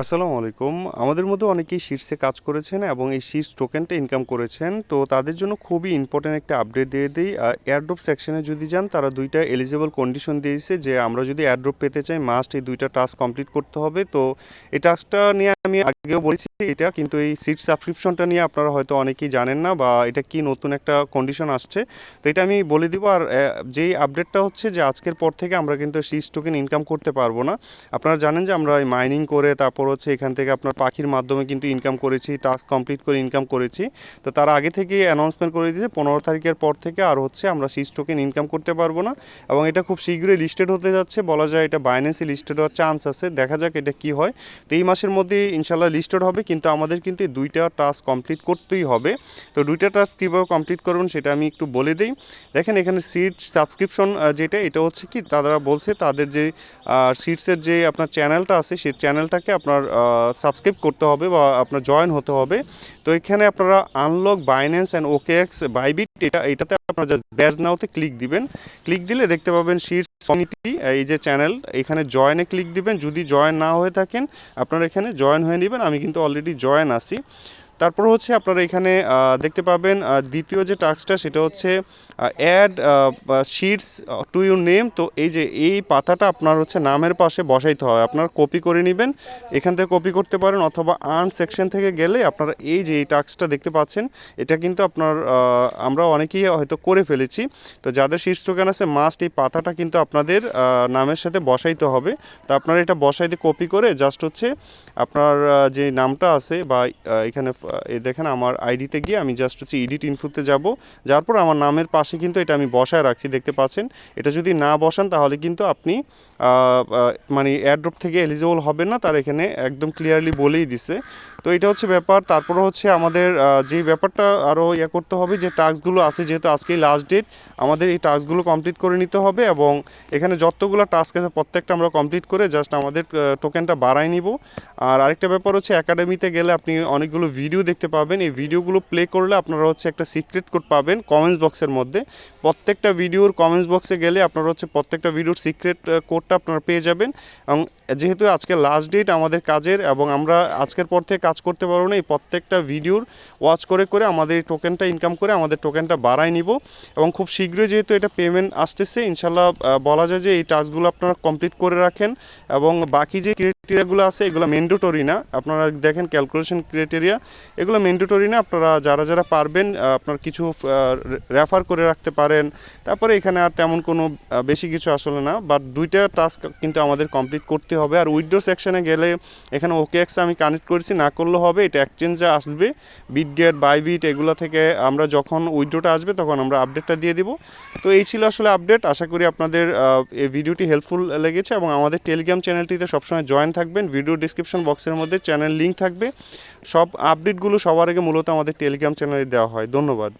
আসসালামু আলাইকুম। আমাদের মধ্যে অনেকেই শীর্ষে কাজ করেছেন এবং এই শীর্ষ টোকেনটা ইনকাম করেছেন। তো তাদের জন্য খুবই ইম্পর্ট্যান্ট একটা আপডেট দিয়ে দিই। এয়ারড্রপ সেকশনে যদি যান, তারা দুইটা এলিজিবল কন্ডিশন দিয়েছে যে আমরা যদি এয়ারড্রপ পেতে চাই মাস্ট এই দুইটা টাস্ক কমপ্লিট করতে হবে। তো এই টাস্কটা নিয়ে আমি আগেও বলেছি এটা কিন্তু এই সিট সাবস্ক্রিপশনটা নিয়ে আপনারা হয়তো অনেকেই জানেন না বা এটা কি নতুন একটা কন্ডিশন আসছে। তো এটা আমি বলে দিব আর যেই আপডেটটা হচ্ছে যে আজকের পর থেকে আমরা কিন্তু শীর্ষ টোকেন ইনকাম করতে পারব না। আপনারা জানেন যে আমরা মাইনিং করে তারপর হচ্ছে এখান থেকে আপনার পাখির মাধ্যমে কিন্তু ইনকাম করেছি টাস্ক কমপ্লিট করে ইনকাম করেছি। তো তার আগে থেকে অ্যানাউন্সমেন্ট করে দিয়েছে, পনেরো তারিখের পর থেকে আর হচ্ছে আমরা শীর্ষ টোকেন ইনকাম করতে পারব না। এবং এটা খুব শীঘ্রই লিস্টেড হতে যাচ্ছে, বলা যায় এটা বাইন্যান্সে লিস্টেড হওয়ার চান্স আছে। দেখা যাক এটা কি হয়। তো এই মাসের মধ্যে ইনশাল্লাহ লিস্টেড হবে, কিন্তু আমাদের কিন্তু দুইটা টাস্ক কমপ্লিট করতেই হবে। তো দুইটা টাস্ক কীভাবে কমপ্লিট করবেন সেটা আমি একটু বলে দিই। দেখেন এখানে সিট সাবস্ক্রিপশন যেটা, এটা হচ্ছে কি, তারা বলছে তাদের যে সিটসের যে আপনার চ্যানেলটা আছে, সেই চ্যানেলটাকে আপনার সাবস্ক্রাইব করতে হবে বা আপনার জয়েন হতে হবে। তো এখানে আপনারা unlock Binance and OKX Bybit এটা, এটাতে আপনারা ব্যাজ নাওতে ক্লিক দিবেন। ক্লিক দিলে দেখতে পাবেন শীর্ষ কমিটি এই যে চ্যানেল এখানে জয়েনে ক্লিক দিবেন। যদি জয়েন না হয়ে থাকেন, আপনারা এখানে জয়েন হয়ে নেবেন। আমি কিন্তু অলরেডি জয়েন আছি। তারপর হচ্ছে আপনারা এখানে দেখতে পাবেন দ্বিতীয় যে টাস্কটা সেটা হচ্ছে add sheets to your name তো এই যে এই পাতাটা আপনার হচ্ছে নামের পাশে বসাইতে হয়। আপনার কপি করে নেবেন, এখান থেকে কপি করতে পারেন অথবা আর্ন সেকশন থেকে গেলে আপনারা এই যে এই টাস্কটা দেখতে পাচ্ছেন, এটা কিন্তু আপনার আমরা অনেকেই হয়তো করে ফেলেছি। তো যাদের শীর্ষ টোকেন আছে মাস্ট এই পাতাটা কিন্তু আপনাদের নামের সাথে বসাইতে হবে। তো আপনারা এটা বসাইতে কপি করে জাস্ট হচ্ছে আপনার যে নামটা আছে বা এখানে এই দেখেন আমার আইডিতে গিয়ে আমি জাস্ট হচ্ছে ইডিট ইনফুতে যাব। যার পর আমার নামের পাশে কিন্তু এটা আমি বসায় রাখছি, দেখতে পাচ্ছেন? এটা যদি না বসান তাহলে কিন্তু আপনি মানে এয়ারড্রপ থেকে এলিজিবল হবেন না, তার এখানে একদম ক্লিয়ারলি বলেই দিছে। তো এটা হচ্ছে ব্যাপার। তারপরে হচ্ছে আমাদের যে ব্যাপারটা আরও ইয়ে করতে হবে, যে টাস্কগুলো আছে, যেহেতু আজকেই লাস্ট ডেট আমাদের এই টাস্কগুলো কমপ্লিট করে নিতে হবে এবং এখানে যতগুলো টাস্ক আছে, প্রত্যেকটা আমরা কমপ্লিট করে জাস্ট আমাদের টোকেনটা বাড়াই নিব। আর আরেকটা ব্যাপার হচ্ছে একাডেমিতে গেলে আপনি অনেকগুলো ভিডিও দেখতে পাবেন। এই ভিডিওগুলো প্লে করলে আপনারা হচ্ছে একটা সিক্রেট কোড পাবেন কমেন্টস বক্সের মধ্যে। প্রত্যেকটা ভিডিওর কমেন্টস বক্সে গেলে আপনারা হচ্ছে প্রত্যেকটা ভিডিওর সিক্রেট কোডটা আপনারা পেয়ে যাবেন। এবং যেহেতু আজকে লাস্ট ডেট আমাদের কাজের এবং আমরা আজকের পর থেকে কাজ করতে পারব না, এই প্রত্যেকটা ভিডিওর ওয়াচ করে করে আমাদের এই টোকেনটা ইনকাম করে আমাদের টোকেনটা বাড়াই নিব। এবং খুব শীঘ্রই যেহেতু এটা পেমেন্ট আসতেছে, ইনশাল্লাহ বলা যায় যে এই টাস্কগুলো আপনারা কমপ্লিট করে রাখেন। এবং বাকি যে ক্রাইটেরিয়াগুলো আছে, এগুলো ম্যান্ডেটরি না। আপনারা দেখেন ক্যালকুলেশন ক্রাইটেরিয়া এগুলো ম্যান্ডেটরি না, আপনারা যারা যারা পারবেন আপনার কিছু রেফার করে রাখতে পারেন। তারপরে এখানে আর তেমন কোনো বেশি কিছু আসলে না বাট দুইটা টাস্ক কিন্তু আমাদের কমপ্লিট করতে হবে। আর উইড্রো সেকশনে গেলে এখানে ওকে এক্স আমি কানেক্ট করেছি, না করলেও হবে, এটা এক্সচেঞ্জে আসবে। বিটগেট বাইবিট এগুলো থেকে আমরা যখন উইড্রোটা আসবে, তখন আমরা আপডেটটা দিয়ে দিব। তো এই ছিল আসলে আপডেট আশা করি আপনাদের এই ভিডিওটি হেল্পফুল লেগেছে এবং আমাদের টেলিগ্রাম চ্যানেলটিতে সবসময় জয়েন থাকবেন। ভিডিও ডিসক্রিপশন বক্সের মধ্যে চ্যানেল লিঙ্ক থাকবে। সব আপডেটগুলো সবার আগে মূলত আমাদের টেলিগ্রাম চ্যানেলে দেওয়া হয়। ধন্যবাদ।